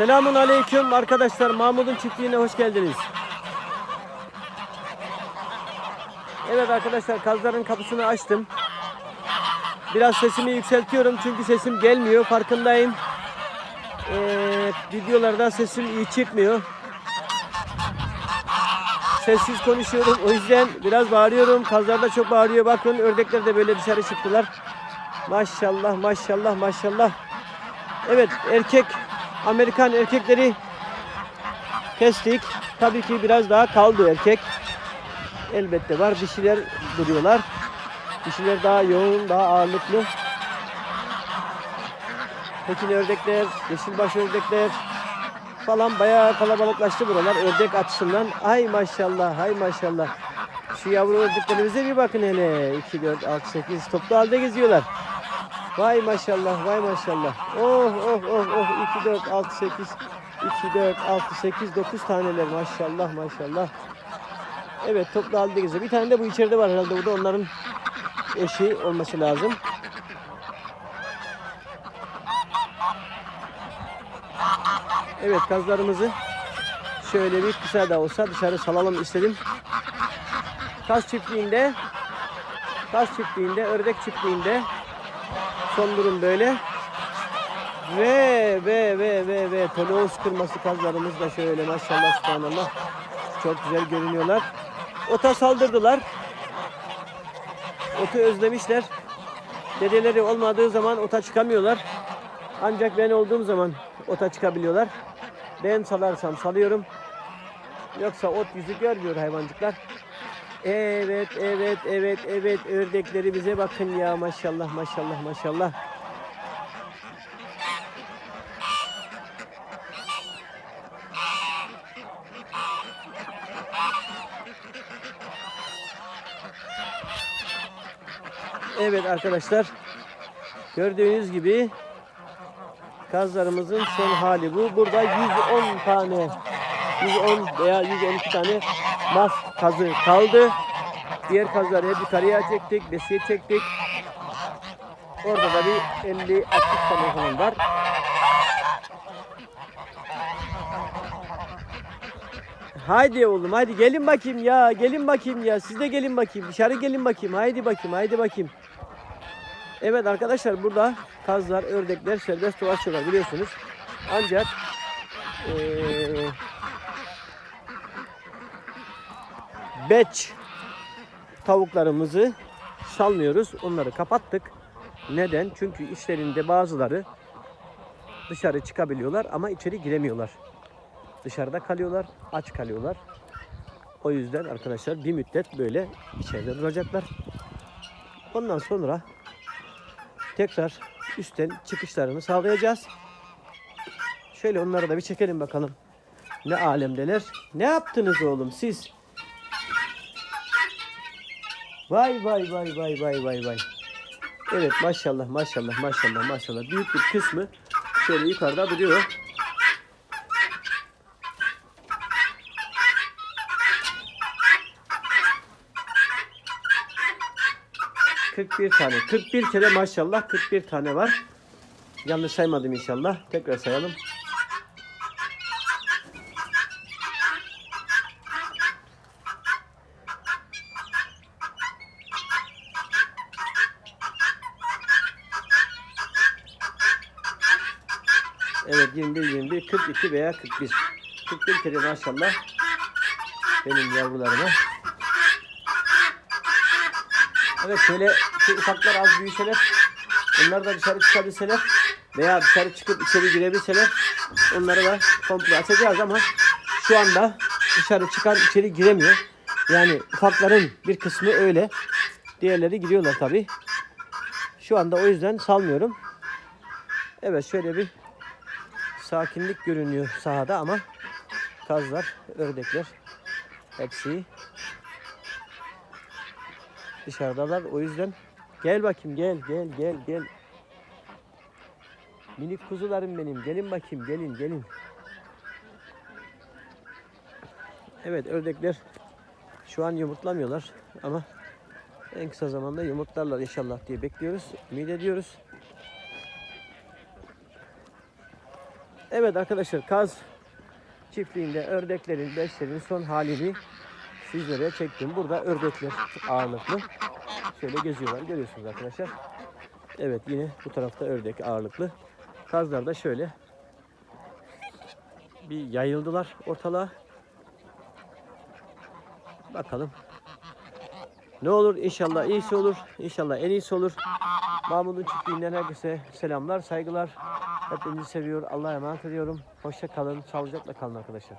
Selamun aleyküm arkadaşlar. Mahmut'un çiftliğine hoş geldiniz. Evet arkadaşlar kazların kapısını açtım. Biraz sesimi yükseltiyorum çünkü sesim gelmiyor. Farkındayım. Ee, videolarda sesim iyi çıkmıyor. Sessiz konuşuyorum. O yüzden biraz bağırıyorum. Kazlar da çok bağırıyor. Bakın ördekler de böyle dışarı çıktılar. Maşallah maşallah maşallah. Evet erkek Amerikan erkekleri kestik. Tabii ki biraz daha kaldı erkek. Elbette var. Dişiler duruyorlar. Dişiler daha yoğun, daha ağırlıklı. Pekin ördekler, yeşilbaş ördekler falan bayağı kalabalıklaştı buralar ördek açısından. Ay maşallah, ay maşallah. Şu yavru ördeklerimize bir bakın hele. 2, 4, 6, 8 toplu halde geziyorlar. Vay maşallah, vay maşallah. Oh, oh, oh, oh. 2, 4, 6, 8, 2, 4, 6, 8, 9 taneler. Maşallah, maşallah. Evet, toplu halde. Bir tane de bu içeride var herhalde. Bu da onların eşi olması lazım. Evet, kazlarımızı şöyle bir kısa da olsa dışarı salalım istedim. Kaz çiftliğinde, kaz çiftliğinde, ördek çiftliğinde son durum böyle. Ve ve ve ve ve toloğuz kırması kazlarımız da şöyle maşallah subhanallah çok güzel görünüyorlar. Ota saldırdılar. Otu özlemişler. Dedeleri olmadığı zaman ota çıkamıyorlar. Ancak ben olduğum zaman ota çıkabiliyorlar. Ben salarsam salıyorum. Yoksa ot yüzü görmüyor hayvancıklar. Evet, evet, evet, evet. Ördeklerimize bakın ya maşallah, maşallah, maşallah. Evet arkadaşlar. Gördüğünüz gibi kazlarımızın son hali bu. Burada 110 tane 110 veya 112 tane mas kazı kaldı. Diğer kazları hep yukarıya çektik, besiye çektik. Orada da bir 50 60 tane falan var. Haydi oğlum haydi gelin bakayım ya gelin bakayım ya siz de gelin bakayım dışarı gelin bakayım haydi bakayım haydi bakayım. Evet arkadaşlar burada kazlar, ördekler serbest dolaşıyorlar biliyorsunuz. Ancak eee beç tavuklarımızı salmıyoruz. Onları kapattık. Neden? Çünkü işlerinde bazıları dışarı çıkabiliyorlar ama içeri giremiyorlar. Dışarıda kalıyorlar, aç kalıyorlar. O yüzden arkadaşlar bir müddet böyle içeride duracaklar. Ondan sonra tekrar üstten çıkışlarını sağlayacağız. Şöyle onları da bir çekelim bakalım. Ne alemdeler. Ne yaptınız oğlum siz? Vay vay vay vay vay vay vay. Evet maşallah maşallah maşallah maşallah. Büyük bir kısmı şöyle yukarıda duruyor. ...41 tane. 41 kere maşallah 41 tane var. Yanlış saymadım inşallah. Tekrar sayalım. Evet 21, 21, 42 veya 41. 41 kere maşallah benim yavrularıma. Evet şöyle şu ufaklar az büyüseler, onlar da dışarı çıkabilseler veya dışarı çıkıp içeri girebilseler onları da komple açacağız ama şu anda dışarı çıkan içeri giremiyor. Yani ufakların bir kısmı öyle. Diğerleri giriyorlar tabi. Şu anda o yüzden salmıyorum. Evet şöyle bir sakinlik görünüyor sahada ama kazlar, ördekler hepsi dışarıdalar. O yüzden gel bakayım gel gel gel gel. Minik kuzularım benim. Gelin bakayım gelin gelin. Evet ördekler şu an yumurtlamıyorlar ama en kısa zamanda yumurtlarlar inşallah diye bekliyoruz. Ümit ediyoruz. Evet arkadaşlar kaz çiftliğinde ördeklerin, beslerin son halini sizlere çektim. Burada ördekler ağırlıklı. Şöyle geziyorlar görüyorsunuz arkadaşlar. Evet yine bu tarafta ördek ağırlıklı. Kazlar da şöyle bir yayıldılar ortalığa. Bakalım. Ne olur inşallah iyisi olur. İnşallah en iyisi olur. Mahmut'un çiftliğinden herkese selamlar, saygılar. Hepinizi seviyor. Allah'a emanet ediyorum. Hoşça kalın. Sağlıcakla kalın arkadaşlar.